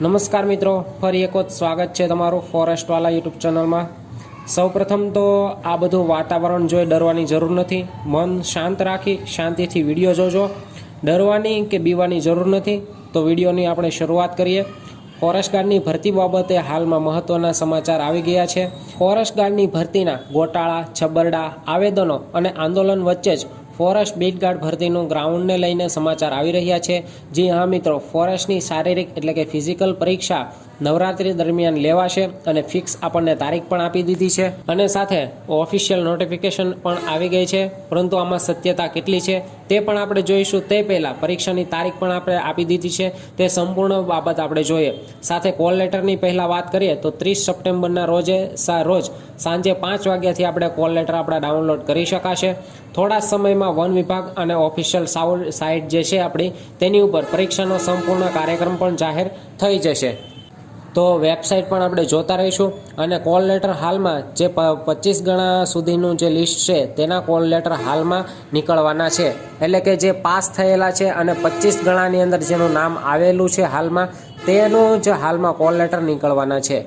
નમસ્કાર મિત્રો, ફરી એક વખત સ્વાગત છે તમારું ફોરેસ્ટવાલા યુટ્યુબ ચેનલમાં. સૌપ્રથમ તો આ બધું વાતાવરણ જોઈ ડરવાની જરૂર નથી. મન શાંત રાખી શાંતિથી વીડિયો જોજો. ડરવાની કે બીવાની જરૂર નથી? તો વિડીયોની આપણે શરૂઆત કરીએ. ફોરેસ્ટ ગાર્ડની ભરતી બાબતે હાલમાં મહત્ત્વના સમાચાર આવી ગયા છે. ફોરેસ્ટ ગાર્ડની ભરતીના ગોટાળા, છબરડા, આવેદનો અને આંદોલન વચ્ચે જ ફોરેસ્ટ બીટ ભરતીનું ગ્રાઉન્ડને લઈને સમાચાર આવી રહ્યા છે. જી હા મિત્રો, ફોરેસ્ટની શારીરિક એટલે કે ફિઝિકલ પરીક્ષા નવરાત્રી દરમિયાન લેવાશે અને ફિક્સ આપણને તારીખ પણ આપી દીધી છે. અને સાથે ઓફિશિયલ નોટિફિકેશન પણ આવી ગઈ છે. પરંતુ આમાં સત્યતા કેટલી છે તે પણ આપણે જોઈશું. તે પહેલાં પરીક્ષાની તારીખ પણ આપણે આપી દીધી છે. તે સંપૂર્ણ બાબત આપણે જોઈએ. સાથે કોલ લેટરની પહેલાં વાત કરીએ તો ત્રીસ સપ્ટેમ્બરના રોજે રોજ સાંજે પાંચ વાગ્યાથી આપણે કોલ લેટર આપણા ડાઉનલોડ કરી શકાશે. થોડા સમયમાં વન વિભાગ અને ઓફિશિયલ સાઉ, સાઇટ જે છે આપણી, તેની ઉપર પરીક્ષાનો સંપૂર્ણ કાર્યક્રમ પણ જાહેર થઈ જશે. તો વેબસાઇટ પણ આપણે જોતા રહીશું. અને કોલ લેટર હાલમાં જે પચીસ ગણા સુધીનું જે લિસ્ટ છે, તેના કોલ લેટર હાલમાં નીકળવાના છે. એટલે કે જે પાસ થયેલા છે અને પચીસ ગણાની અંદર જેનું નામ આવેલું છે હાલમાં, તેનું જ હાલમાં કોલ લેટર નીકળવાના છે.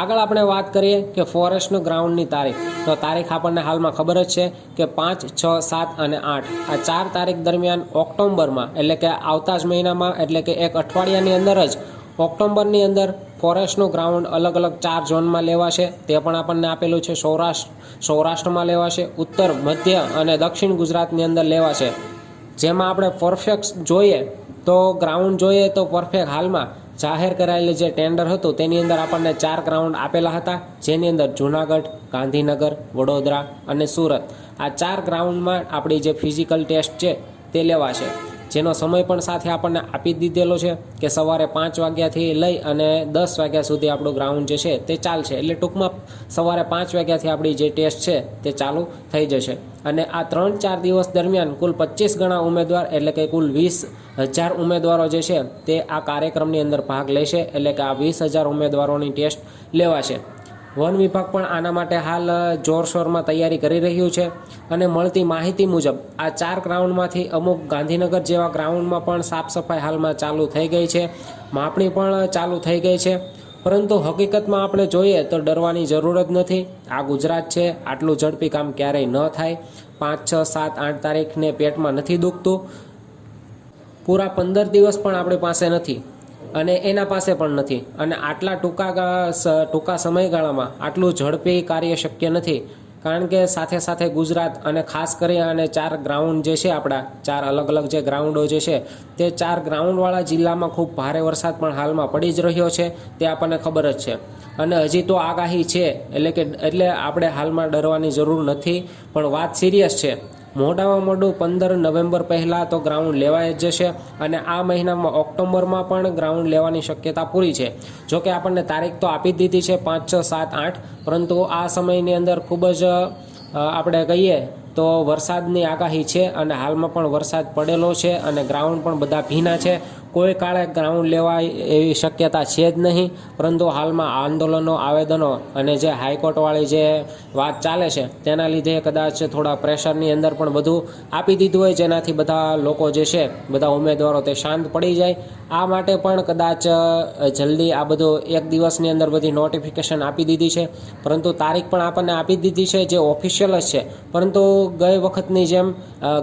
આગળ આપણે વાત કરીએ કે ફોરેસ્ટનું ગ્રાઉન્ડની તારીખ. તો તારીખ આપણને હાલમાં ખબર જ છે કે પાંચ, છ, સાત અને આઠ. આ ચાર તારીખ દરમિયાન ઓક્ટોબરમાં એટલે કે આવતા જ મહિનામાં, એટલે કે એક અઠવાડિયાની અંદર જ ઓક્ટોબરની અંદર ફોરેસ્ટનું ગ્રાઉન્ડ અલગ અલગ ચાર ઝોનમાં લેવાશે. તે પણ આપણને આપેલું છે. સૌરાષ્ટ્ર, સૌરાષ્ટ્રમાં લેવાશે. ઉત્તર, મધ્ય અને દક્ષિણ ગુજરાતની અંદર લેવાશે. જેમાં આપણે પરફેક્ટ જોઈએ તો ગ્રાઉન્ડ જોઈએ તો પરફેક્ટ હાલમાં જાહેર કરાયેલું જે ટેન્ડર હતું તેની અંદર આપણને ચાર ગ્રાઉન્ડ આપેલા હતા. જેની અંદર જૂનાગઢ, ગાંધીનગર, વડોદરા અને સુરત. આ ચાર ગ્રાઉન્ડમાં આપણી જે ફિઝિકલ ટેસ્ટ છે તે લેવાશે. જેનો સમય પણ સાથે આપણને આપી દીધેલો છે કે સવારે પાંચ વાગ્યાથી લઈ અને દસ વાગ્યા સુધી આપણું ગ્રાઉન્ડ જે છે તે ચાલશે. એટલે ટૂંકમાં સવારે પાંચ વાગ્યાથી આપણી જે ટેસ્ટ છે તે ચાલુ થઈ જશે. અને આ ત્રણ ચાર દિવસ દરમિયાન કુલ પચીસ ગણા ઉમેદવાર એટલે કે કુલ વીસ હજાર ઉમેદવારો જે છે તે આ કાર્યક્રમની અંદર ભાગ લેશે. એટલે કે આ વીસ હજાર ઉમેદવારોની ટેસ્ટ લેવાશે. વન વિભાગ પણ આના માટે હાલ જોરશોરમાં તૈયારી કરી રહ્યું છે અને મળતી માહિતી મુજબ આ ચાર ગ્રાઉન્ડમાંથી અમુક ગાંધીનગર જેવા ગ્રાઉન્ડમાં પણ સાફ સફાઈ હાલમાં ચાલુ થઈ ગઈ છે. માપણી પણ ચાલુ થઈ ગઈ છે. પરંતુ હકીકતમાં આપણે જોઈએ તો ડરવાની જરૂર જ નથી. આ ગુજરાત છે. આટલું ઝડપી કામ ક્યારેય ન થાય. પાંચ, છ, સાત, આઠ તારીખને પેટમાં નથી દુખતું. પૂરા પંદર દિવસ પણ આપણી પાસે નથી. અને એના પાસે પણ નથી. અને આટલા ટૂંકા ટૂંકા સમયગાળામાં આટલું ઝડપી કાર્ય શક્ય નથી. કારણ કે સાથે સાથે ગુજરાત અને ખાસ કરી અને ચાર ગ્રાઉન્ડ જે છે આપણા, ચાર અલગ અલગ જે ગ્રાઉન્ડો જે છે, તે ચાર ગ્રાઉન્ડવાળા જિલ્લામાં ખૂબ ભારે વરસાદ પણ હાલમાં પડી જ રહ્યો છે, તે આપણને ખબર જ છે. અને હજી તો આગાહી છે, એટલે કે, એટલે આપણે હાલમાં ડરવાની જરૂર નથી, પણ વાત સિરિયસ છે. મોટામાં મોડું પંદર નવેમ્બર પહેલાં તો ગ્રાઉન્ડ લેવાય જ જશે અને આ મહિનામાં ઓક્ટોબરમાં પણ ગ્રાઉન્ડ લેવાની શક્યતા પૂરી છે. જોકે આપણને તારીખ તો આપી દીધી છે પાંચ, છ, સાત, આઠ, પરંતુ આ સમયની અંદર ખૂબ જ આપણે કહીએ તો વરસાદની આગાહી છે અને હાલમાં પણ વરસાદ પડેલો છે અને ગ્રાઉન્ડ પણ બધા ભીના છે. કોઈ કાળે ગ્રાઉન્ડ લેવાય એવી શક્યતા છે જ નહીં, પરંતુ હાલમાં આંદોલનો, આવેદનો અને જે હાઈકોર્ટવાળી જે વાત ચાલે છે, તેના લીધે કદાચ થોડા પ્રેશરની અંદર પણ બધું આપી દીધું હોય, જેનાથી બધા લોકો જે છે, બધા ઉમેદવારો તે શાંત પડી જાય. આ માટે પણ કદાચ જલ્દી આ બધું એક દિવસની અંદર બધી નોટિફિકેશન આપી દીધી છે. પરંતુ તારીખ પણ આપણને આપી દીધી છે, જે ઓફિશિયલ જ છે. પરંતુ ગઈ વખતની જેમ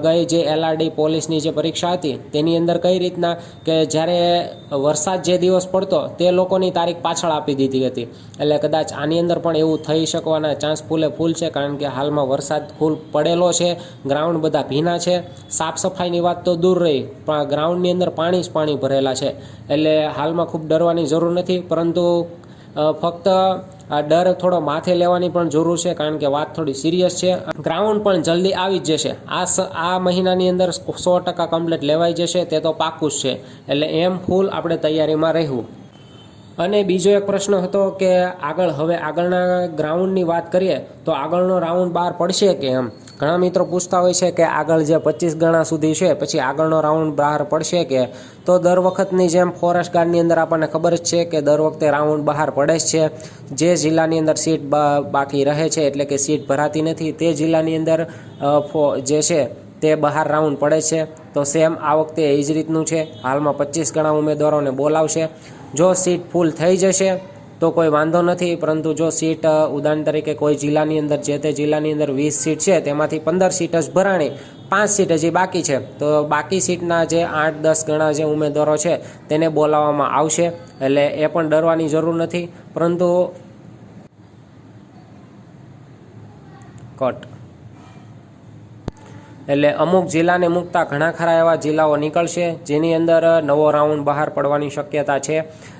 ગઈ જે એલઆરડી પોલીસની જે પરીક્ષા હતી, તેની અંદર કઈ રીતના કે જ્યારે વરસાદ જે દિવસ પડતો, તે લોકોની તારીખ પાછળ આપી દીધી હતી. એટલે કદાચ આની અંદર પણ એવું થઈ શકવાના ચાન્સ ફૂલે ફૂલ છે, કારણ કે હાલમાં વરસાદ ફૂલ પડેલો છે ગ્રાઉન્ડ બધા ભીના છે. સાફ સફાઈની વાત તો દૂર રહી, પણ ગ્રાઉન્ડની અંદર પાણી જ પાણી ભરેલા છે. એટલે હાલમાં ખૂબ ડરવાની જરૂર નથી, પરંતુ ફક્ત આ ડર થોડો માથે લેવાની પણ જરૂર છે, કારણ કે વાત થોડી સિરિયસ છે. ગ્રાઉન્ડ પણ જલ્દી આવી જ જશે. આ આ મહિનાની અંદર સો ટકા કમ્પ્લીટ લેવાઈ જશે, તે તો પાકું જ છે. એટલે એમ ફૂલ આપણે તૈયારીમાં રહેવું. અને બીજો એક પ્રશ્ન હતો કે આગળ, હવે આગળના ગ્રાઉન્ડની વાત કરીએ, તો આગળનો રાઉન્ડ બહાર પડશે કે એમ? ઘણા મિત્રો પૂછતા હોય છે કે આગળ જે પચીસ ગણા સુધી છે, પછી આગળનો રાઉન્ડ બહાર પડશે કે? તો દર વખતની જેમ ફોરેસ્ટ ગાર્ડની અંદર આપણને ખબર જ છે કે દર વખતે રાઉન્ડ બહાર પડે જ છે. જે જિલ્લાની અંદર સીટ બાકી રહે છે એટલે કે સીટ ભરાતી નથી, તે જિલ્લાની અંદર જે છે તે બહાર રાઉન્ડ પડે છે. તો સેમ આ વખતે એ જ રીતનું છે. હાલમાં પચીસ ગણા ઉમેદવારોને બોલાવશે. જો સીટ ફૂલ થઈ જશે તો કોઈ વાંધો નથી, પરંતુ જો સીટ ઉદાહરણ તરીકે કોઈ જિલ્લાની અંદર, જે તે જિલ્લાની અંદર વીસ સીટ છે, તેમાંથી પંદર સીટ જ ભરાણી, પાંચ સીટ હજી બાકી છે. તો બાકી સીટના જે આઠ, દસ ગણા જે ઉમેદવારો છે, તેને બોલાવવામાં આવશે. એટલે એ પણ ડરવાની જરૂર નથી, પરંતુ કટ એટલે અમુક જિલ્લાને મૂકતા ઘણા ખરા એવા જિલ્લાઓ નીકળશે, જેની અંદર નવો રાઉન્ડ બહાર પડવાની શક્યતા છે.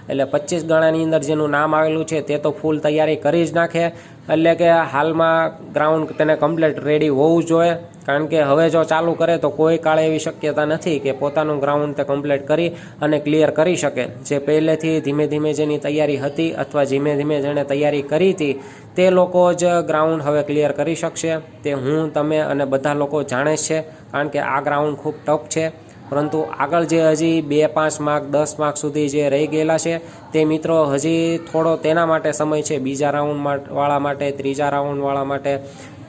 એટલે પચીસ ગણાની અંદર જેનું નામ આવેલું છે તે તો ફૂલ તૈયારી કરી જ નાખે. એટલે કે હાલમાં ગ્રાઉન્ડ તેને કમ્પ્લીટ રેડી હોવું જોઈએ. કારણ કે હવે જો ચાલુ કરે તો કોઈ કાળે એવી શક્યતા નથી કે પોતાનું ગ્રાઉન્ડ તે કમ્પ્લીટ કરી અને ક્લિયર કરી શકે. જે પહેલેથી ધીમે ધીમે જેની તૈયારી હતી અથવા ધીમે ધીમે જેણે તૈયારી કરી હતી, તે લોકો જ ગ્રાઉન્ડ હવે ક્લિયર કરી શકશે. તે હું, તમે અને બધા લોકો જાણે છે. કારણ કે આ ગ્રાઉન્ડ ખૂબ ટફ છે. પરંતુ આગળ જે હજી બે પાંચ માર્ક, દસ માર્ક સુધી જે રહી ગયેલા છે, તે મિત્રો હજી થોડો તેના માટે સમય છે. બીજા રાઉન્ડ વાળા માટે, ત્રીજા રાઉન્ડવાળા માટે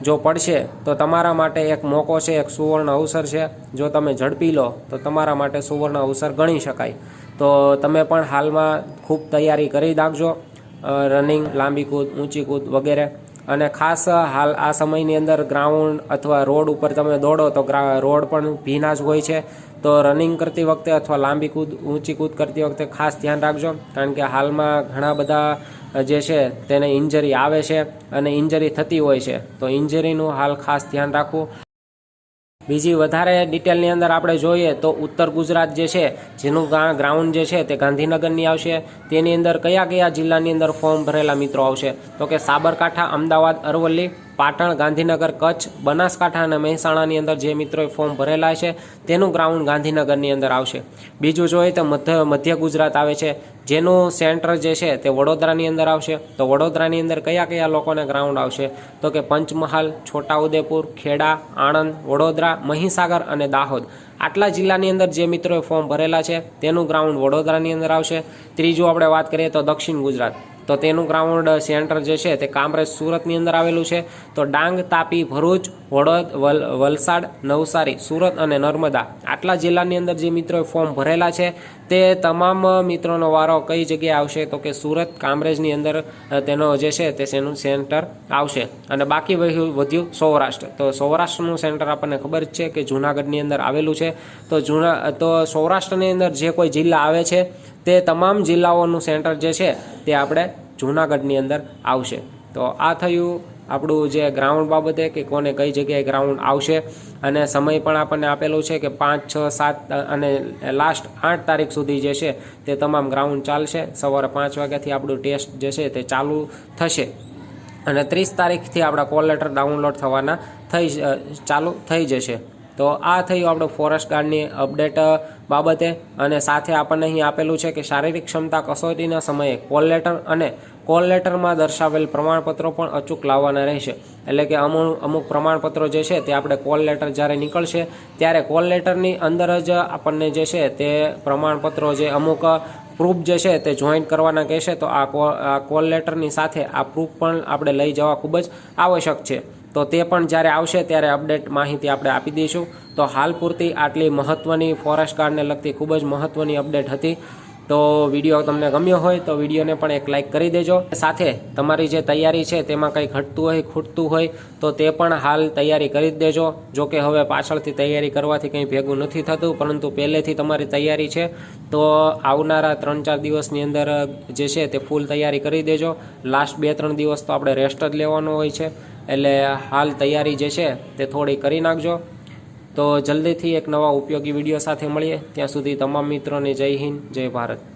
જો પડશે, તો તમારા માટે એક મોકો છે, એક સુવર્ણ અવસર છે. જો તમે ઝડપી લો, તો તમારા માટે સુવર્ણ અવસર ગણી શકાય. તો તમે પણ હાલમાં ખૂબ તૈયારી કરી નાખજો રનિંગ લાંબી કૂદ, ઊંચી કૂદ વગેરે. અને ખાસ હાલ આ સમયની અંદર ગ્રાઉન્ડ અથવા રોડ ઉપર તમે દોડો તો રોડ પણ ભીના જ હોય છે. તો રનિંગ કરતી વખતે અથવા લાંબી કૂદ, ઊંચી કૂદ કરતી વખતે ખાસ ધ્યાન રાખજો, કારણ કે હાલમાં ઘણા બધા જે છે તેને ઇન્જરી આવે છે અને ઇન્જરી થતી હોય છે. તો ઇન્જરીનું હાલ ખાસ ધ્યાન રાખવું. બીજી વધારે ડિટેલની અંદર આપણે જોઈએ તો ઉત્તર ગુજરાત જે છે, જેનું ગ્રાઉન્ડ જે છે તે ગાંધીનગરની આવશે. તેની અંદર કયા કયા જિલ્લાની અંદર ફોર્મ ભરેલા મિત્રો આવશે? તો કે સાબરકાંઠા, અમદાવાદ, અરવલ્લી, પાટણ, ગાંધીનગર, કચ્છ, બનાસકાંઠા અને મહેસાણાની અંદર જે મિત્રોએ ફોર્મ ભરેલા છે, તેનું ગ્રાઉન્ડ ગાંધીનગરની અંદર આવશે. બીજું જોઈએ તો મધ્ય મધ્ય ગુજરાત આવે છે. જેનું સેન્ટર જે છે તે વડોદરાની અંદર આવશે. તો વડોદરાની અંદર કયા કયા લોકોને ગ્રાઉન્ડ આવશે? તો કે પંચમહાલ, છોટાઉદેપુર, ખેડા, આણંદ, વડોદરા, મહીસાગર અને દાહોદ. આટલા જિલ્લાની અંદર જે મિત્રોએ ફોર્મ ભરેલા છે, તેનું ગ્રાઉન્ડ વડોદરાની અંદર આવશે. ત્રીજું આપણે વાત કરીએ તો દક્ષિણ ગુજરાત. તો તેનું ગ્રાઉન્ડ સેન્ટર જે છે તે કામરેજ સુરતની અંદર આવેલું છે. તો ડાંગ, તાપી, ભરૂચ, વડોદ, વલ- વલસાડ, નવસારી, સુરત અને નર્મદા આટલા જિલ્લાની અંદર જે મિત્રોએ ફોર્મ ભરેલા છે, તે તમામ મિત્રોનો વારો કઈ જગ્યાએ આવશે? તો કે સુરત કામરેજની અંદર તેનો જે છે તે તેનું સેન્ટર આવશે. અને બાકી વધ્યું સૌરાષ્ટ્ર. તો સૌરાષ્ટ્રનું સેન્ટર આપણને ખબર છે કે જૂનાગઢની અંદર આવેલું છે. તો જૂના, તો સૌરાષ્ટ્રની અંદર જે કોઈ જિલ્લા આવે છે, તે તમામ જિલ્લાઓનું સેન્ટર જે છે તે આપણે જૂનાગઢની અંદર આવશે. તો આ થયું આપણું જે ગ્રાઉન્ડ બાબતે કે કોને કઈ જગ્યાએ ગ્રાઉન્ડ આવશે અને સમય પણ આપણને આપેલો છે કે પાંચ, છ, સાત અને લાસ્ટ આઠ તારીખ સુધી જે છે તે તમામ ગ્રાઉન્ડ ચાલશે. સવારે પાંચ વાગ્યાથી આપણું ટેસ્ટ જે છે તે ચાલુ થશે. અને ત્રીસ તારીખથી આપણા કોલ લેટર ડાઉનલોડ થવાના થઈ ચાલુ થઈ જશે. તો આ થયું આપણું ફોરેસ્ટ ગાર્ડની અપડેટ બાબતે અને સાથે આપણને અહીં આપેલું છે કે શારીરિક ક્ષમતા કસોટીના સમયે કોલ લેટર અને કોલ લેટરમાં દર્શાવેલ પ્રમાણપત્રો પણ અચૂક લાવવાના રહેશે. એટલે કે અમુક અમુક પ્રમાણપત્રો જે છે તે આપણે કોલ લેટર જ્યારે નીકળશે, ત્યારે કોલ લેટરની અંદર જ આપણને જે છે તે પ્રમાણપત્રો જે અમુક પ્રૂફ જે છે તે જોઈન્ટ કરવાના કહેશે, તો આ કોલ લેટરની સાથે આ પ્રૂફ પણ આપણે લઈ જવા ખૂબ જ આવશ્યક છે. તો તે પણ જ્યારે આવશે ત્યારે અપડેટ માહિતી આપણે આપી દઈશું. તો હાલ પૂરતી આટલી મહત્ત્વની ફોરેસ્ટ ગાર્ડને લગતી ખૂબ જ મહત્ત્વની અપડેટ હતી. તો વીડિયો તમને ગમ્યો હોય તો વિડીયોને પણ એક લાઇક કરી દેજો. સાથે તમારી જે તૈયારી છે તેમાં કંઈ ઘટતું હોય, ખૂટતું હોય તો તે પણ હાલ તૈયારી કરી જ દેજો. જો કે હવે પાછળથી તૈયારી કરવાથી કંઈ ભેગું નથી થતું, પરંતુ પહેલેથી તમારી તૈયારી છે. તો આવનારા ત્રણ ચાર દિવસની અંદર જે છે તે ફૂલ તૈયારી કરી દેજો. લાસ્ટ બે ત્રણ દિવસ તો આપણે રેસ્ટ જ લેવાનો હોય છે. એટલે હાલ તૈયારી જે છે તે થોડી કરી નાખજો. તો જલ્દીથી એક નવા ઉપયોગી વીડિયો સાથે મળીએ. ત્યાં સુધી તમામ મિત્રોને જય હિન્દ, જય ભારત.